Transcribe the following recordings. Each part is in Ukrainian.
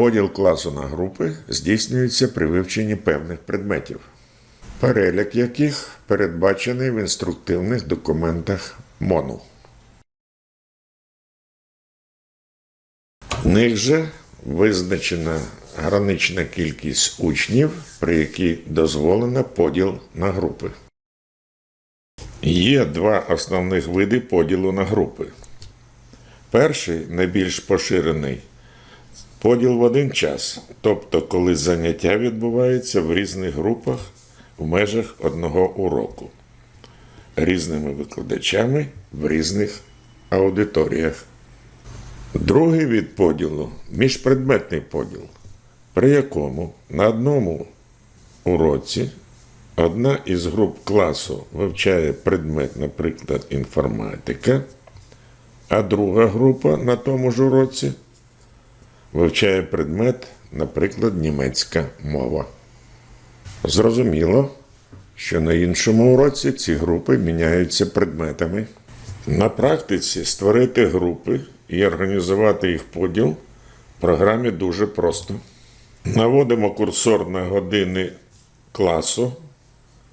Поділ класу на групи здійснюється при вивченні певних предметів, перелік яких передбачений в інструктивних документах МОНу. Них же визначена гранична кількість учнів, при якій дозволено поділ на групи. Є два основних види поділу на групи. Перший, найбільш поширений, поділ в один час, тобто коли заняття відбуваються в різних групах в межах одного уроку, різними викладачами в різних аудиторіях. Другий від поділу міжпредметний поділ, при якому на одному уроці одна із груп класу вивчає предмет, наприклад, інформатика, а друга група на тому ж уроці вивчає предмет, наприклад, німецька мова. Зрозуміло, що на іншому уроці ці групи міняються предметами. На практиці створити групи і організувати їх поділ в програмі дуже просто. Наводимо курсор на години класу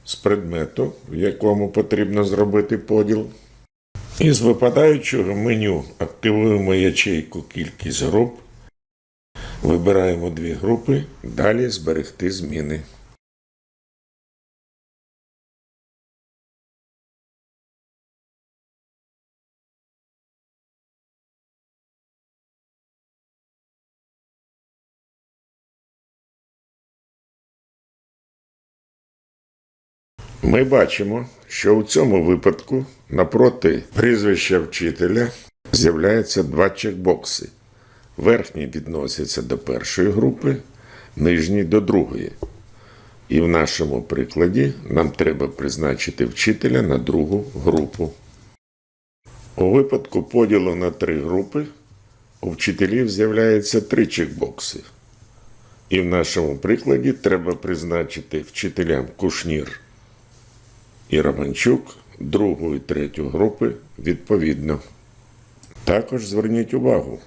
з предмету, в якому потрібно зробити поділ. І з випадаючого меню активуємо ячейку кількість груп, вибираємо дві групи, далі зберегти зміни. Ми бачимо, що у цьому випадку напроти прізвища вчителя з'являються два чекбокси. Верхній відноситься до першої групи, нижній до другої. І в нашому прикладі нам треба призначити вчителя на другу групу. У випадку поділу на три групи у вчителів з'являється три чекбокси. І в нашому прикладі треба призначити вчителям Кушнір і Романчук другу і третю групи відповідно. Також зверніть увагу,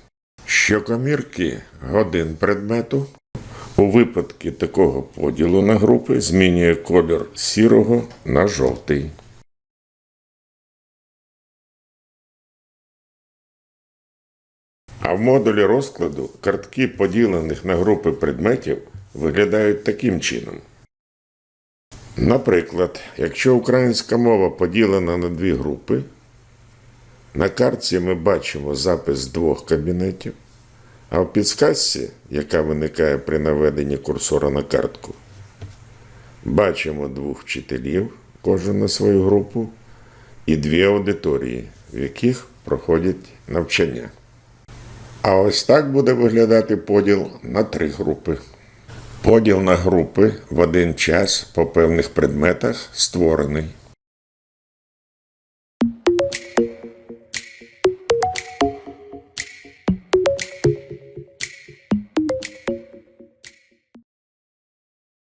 що комірки годин предмету у випадку такого поділу на групи змінює колір сірого на жовтий. А в модулі розкладу картки поділених на групи предметів виглядають таким чином. Наприклад, якщо українська мова поділена на дві групи, на картці ми бачимо запис двох кабінетів, а в підсказці, яка виникає при наведенні курсора на картку, бачимо двох вчителів, кожен на свою групу, і дві аудиторії, в яких проходять навчання. А ось так буде виглядати поділ на три групи. Поділ на групи в один час по певних предметах створений.